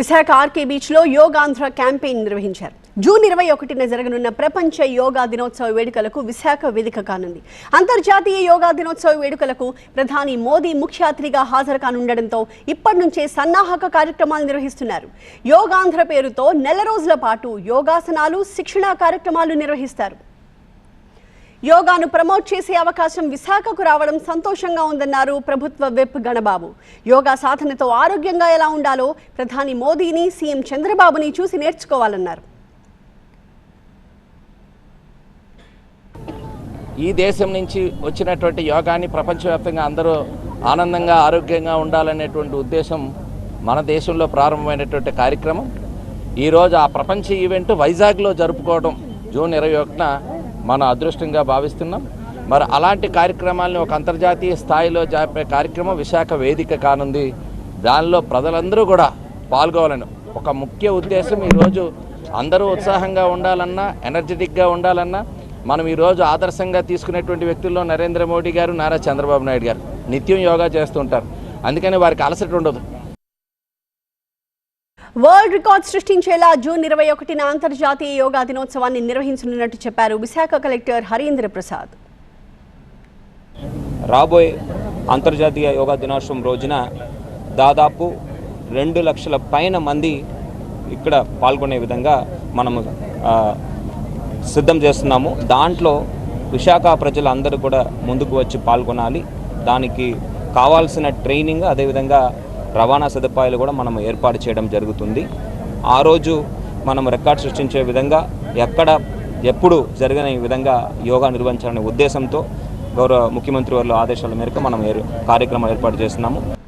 Visakha RK బీచ్లో Yogandhra campaign నిర్వహించారు. June ఇరవై ఒకటిన జరగనున్న ప్రపంచ యోగా దినోత్సవ వేడుకలకు విశాఖ వేదిక కానుంది. అంతర్జాతీయ యోగా దినోత్సవ వేడుకలకు ప్రధాని మోదీ ముఖ్య అతిథిగా హాజరు కానుండడంతో ఇప్పటి నుంచే సన్నాహక కార్యక్రమాలు నిర్వహిస్తున్నారు. యోగాంధ్ర పేరుతో నెల రోజుల పాటు యోగాసనాలు శిక్షణా కార్యక్రమాలు నిర్వహిస్తారు. యోగాను ప్రమోట్ చేసే అవకాశం విశాఖకు రావడం సంతోషంగా ఉందన్నారు ప్రభుత్వ విప్ గణబాబు. యోగా సాధనతో ఆరోగ్యంగా ఎలా ఉండాలో ప్రధాని మోదీని సీఎం చంద్రబాబుని చూసి నేర్చుకోవాలన్నారు. ఈ దేశం నుంచి వచ్చినటువంటి యోగాని ప్రపంచవ్యాప్తంగా అందరూ ఆనందంగా ఆరోగ్యంగా ఉండాలనేటువంటి ఉద్దేశం మన దేశంలో ప్రారంభమైనటువంటి కార్యక్రమం. ఈరోజు ఆ ప్రపంచ ఈవెంట్ వైజాగ్లో జరుపుకోవడం జూన్ ఇరవై ఒకటిన మన అదృష్టంగా భావిస్తున్నాం. మరి అలాంటి కార్యక్రమాలను ఒక అంతర్జాతీయ స్థాయిలో జరిపే కార్యక్రమం విశాఖ వేదిక కానుంది. దానిలో ప్రజలందరూ కూడా పాల్గొవాలని ఒక ముఖ్య ఉద్దేశం ఈరోజు అందరూ ఉత్సాహంగా ఉండాలన్నా ఎనర్జెటిక్గా ఉండాలన్నా మనం ఈరోజు ఆదర్శంగా తీసుకునేటువంటి వ్యక్తుల్లో నరేంద్ర మోడీ గారు నారా చంద్రబాబు నాయుడు గారు నిత్యం యోగా చేస్తుంటారు అందుకని వారికి అలసట ఉండదు. వరల్డ్ రికార్డ్ సృష్టించేలా జూన్ ఇరవై ఒకటిన అంతర్జాతీయ యోగా దినోత్సవాన్ని నిర్వహించనున్నట్టు చెప్పారు విశాఖ కలెక్టర్ హరీంద్ర ప్రసాద్. రాబోయే అంతర్జాతీయ యోగా దినోత్సవం రోజున దాదాపు రెండు లక్షల పైన మంది ఇక్కడ పాల్గొనే విధంగా మనము సిద్ధం చేస్తున్నాము. దాంట్లో విశాఖ ప్రజలందరూ కూడా ముందుకు వచ్చి పాల్గొనాలి. దానికి కావాల్సిన ట్రైనింగ్ అదేవిధంగా రవాణా సదుపాయాలు కూడా మనం ఏర్పాటు చేయడం జరుగుతుంది. ఆ రోజు మనం రికార్డ్ సృష్టించే విధంగా ఎక్కడ ఎప్పుడు జరగని విధంగా యోగా నిర్వహించాలనే ఉద్దేశంతో గౌరవ ముఖ్యమంత్రి వారి ఆదేశాల మేరకు మనం ఏర్- కార్యక్రమం ఏర్పాటు చేస్తున్నాము.